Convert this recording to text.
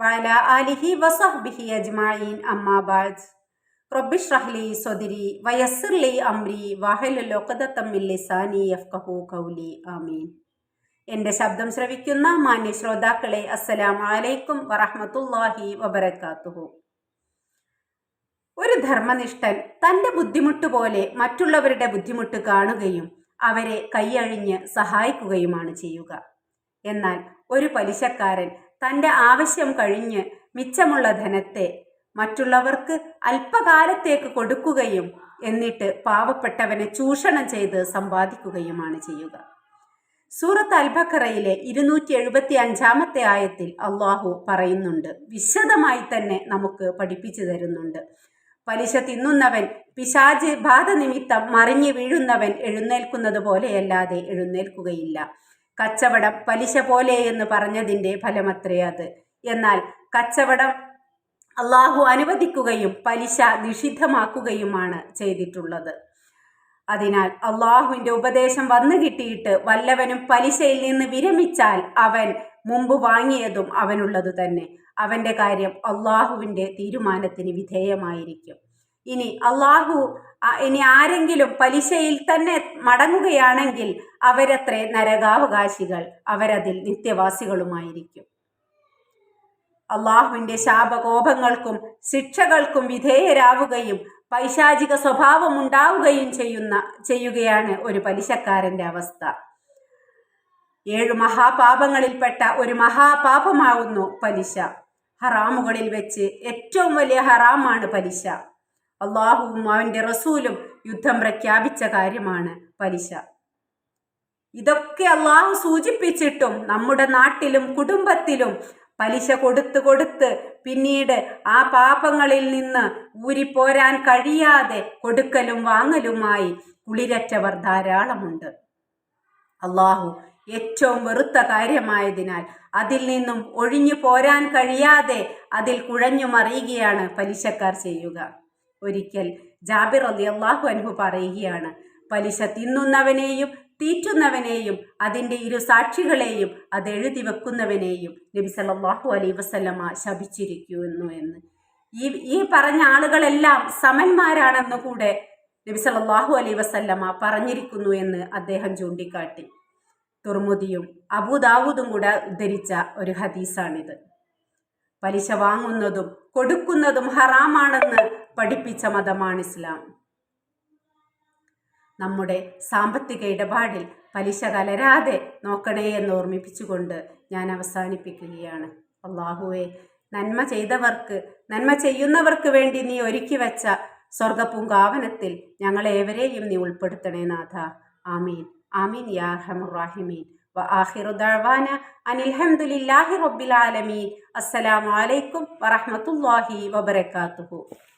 വഅലാ ആലിഹി വസഹ്ബിഹി അജ്മാഇൻ അമ്മാ ബഅദ്. റബ്ബി ഷ്റഹ്ലി ലി വയസ്സിർലി അംരി വഹലുൽ മിൻ ലിസാനി യഫ്ഖഹു ഖൗലി. ആമീൻ. എന്റെ ശബ്ദം ശ്രവിക്കുന്ന മാന്യ ശ്രോതാക്കളെ അസ്സലാമു അലൈക്കും വറഹ്മത്തുള്ളാഹി വബറകാതുഹു ഒരു ധർമ്മനിഷ്ഠൻ തന്റെ ബുദ്ധിമുട്ട് പോലെ മറ്റുള്ളവരുടെ ബുദ്ധിമുട്ട് കാണുകയും അവരെ കൈയഴിഞ്ഞ് സഹായിക്കുകയുമാണ് ചെയ്യുക. എന്നാൽ ഒരു പലിശക്കാരൻ തന്റെ ആവശ്യം കഴിഞ്ഞ് മിച്ചമുള്ള ധനത്തെ മറ്റുള്ളവർക്ക് അല്പകാലത്തേക്ക് കൊടുക്കുകയും എന്നിട്ട് പാവപ്പെട്ടവനെ ചൂഷണം ചെയ്ത് സമ്പാദിക്കുകയുമാണ് ചെയ്യുക. സൂറത്ത് അൽബക്കറയിലെ ഇരുന്നൂറ്റി എഴുപത്തി അഞ്ചാമത്തെ ആയത്തിൽ അള്ളാഹു പറയുന്നുണ്ട്. വിശദമായി തന്നെ നമുക്ക് പഠിപ്പിച്ചു തരുന്നുണ്ട്. പലിശ തിന്നുന്നവൻ പിശാജ് ബാധ നിമിത്തം മറിഞ്ഞു വീഴുന്നവൻ എഴുന്നേൽക്കുന്നത് പോലെയല്ലാതെ എഴുന്നേൽക്കുകയില്ല. കച്ചവടം പലിശ പോലെ എന്ന് പറഞ്ഞതിന്റെ ഫലമത്രേ അത്. എന്നാൽ കച്ചവടം അള്ളാഹു അനുവദിക്കുകയും പലിശ നിഷിദ്ധമാക്കുകയുമാണ് ചെയ്തിട്ടുള്ളത്. അതിനാൽ അള്ളാഹുവിന്റെ ഉപദേശം വന്നു കിട്ടിയിട്ട് വല്ലവനും പലിശയിൽ നിന്ന് വിരമിച്ചാൽ അവൻ മുമ്പ് വാങ്ങിയതും അവനുള്ളത് തന്നെ. അവന്റെ കാര്യം അള്ളാഹുവിന്റെ തീരുമാനത്തിന് വിധേയമായിരിക്കും. ഇനി അള്ളാഹു ഇനി ആരെങ്കിലും പലിശയിൽ തന്നെ മടങ്ങുകയാണെങ്കിൽ അവരത്രേ നരകാവകാശികൾ അവരതിൽ നിത്യവാസികളുമായിരിക്കും. അള്ളാഹുവിന്റെ ശാപകോപങ്ങൾക്കും ശിക്ഷകൾക്കും വിധേയരാവുകയും പൈശാചിക സ്വഭാവം ഉണ്ടാവുകയും ചെയ്യുന്ന ചെയ്യുകയാണ് ഒരു പലിശക്കാരന്റെ അവസ്ഥ. ഏഴു മഹാപാപങ്ങളിൽപ്പെട്ട ഒരു മഹാപാപമാവുന്നു പലിശ. ഹറാമുകളിൽ വെച്ച് ഏറ്റവും വലിയ ഹറാമാണ് പലിശ. അള്ളാഹുവും അവന്റെ റസൂലും യുദ്ധം പ്രഖ്യാപിച്ച കാര്യമാണ് പലിശ. ഇതൊക്കെ അള്ളാഹു സൂചിപ്പിച്ചിട്ടും നമ്മുടെ നാട്ടിലും കുടുംബത്തിലും പലിശ കൊടുത്ത് കൊടുത്ത് പിന്നീട് ആ പാപങ്ങളിൽ നിന്ന് ഊരിപ്പോരാൻ കഴിയാതെ കൊടുക്കലും വാങ്ങലുമായി കുളിരറ്റവർ ധാരാളമുണ്ട്. അള്ളാഹു ഏറ്റവും വെറുത്ത കാര്യമായതിനാൽ അതിൽ നിന്നും ഒഴിഞ്ഞു പോരാൻ കഴിയാതെ അതിൽ കുഴഞ്ഞു മറിയുകയാണ് പലിശക്കാർ ചെയ്യുക. ഒരിക്കൽ ജാബിർ അലി അള്ളാഹു അനുഭവ പറയുകയാണ് പലിശ തിന്നുന്നവനെയും തീറ്റുന്നവനെയും അതിന്റെ ഇരു സാക്ഷികളെയും അത് എഴുതി വെക്കുന്നവനെയും നബി സല്ലാഹു അലൈ വസല്ലമ ശപിച്ചിരിക്കുന്നു എന്ന്. ഈ ഈ പറഞ്ഞ ആളുകളെല്ലാം സമന്മാരാണെന്ന് കൂടെ നബി സല്ലാഹു അലൈ വസല്ലമ പറഞ്ഞിരിക്കുന്നു എന്ന് അദ്ദേഹം ചൂണ്ടിക്കാട്ടി. തുർമുദിയും അബുദാവൂദും കൂടെ ഉദ്ധരിച്ച ഒരു ഹദീസാണിത്. പലിശ വാങ്ങുന്നതും കൊടുക്കുന്നതും ഹറാമാണെന്ന് പഠിപ്പിച്ച മതമാണ് ഇസ്ലാം. നമ്മുടെ സാമ്പത്തിക ഇടപാടിൽ പലിശ കലരാതെ നോക്കണേ എന്ന് ഓർമ്മിപ്പിച്ചുകൊണ്ട് ഞാൻ അവസാനിപ്പിക്കുകയാണ്. അള്ളാഹുവെ നന്മ ചെയ്തവർക്ക് നന്മ ചെയ്യുന്നവർക്ക് വേണ്ടി നീ ഒരുക്കി വച്ച സ്വർഗപൂങ്കാവനത്തിൽ ഞങ്ങളേവരെയും നീ ഉൾപ്പെടുത്തണേ നാഥ. ആമീൻ. ആമീൻ യാഹമുറാഹിമീൻ വ ആഹിറുദാന അനിൽഹമുല്ലാഹി അസ്സലാമലൈക്കും വറഹമത്തല്ലാഹി വബർക്കാത്തുഹു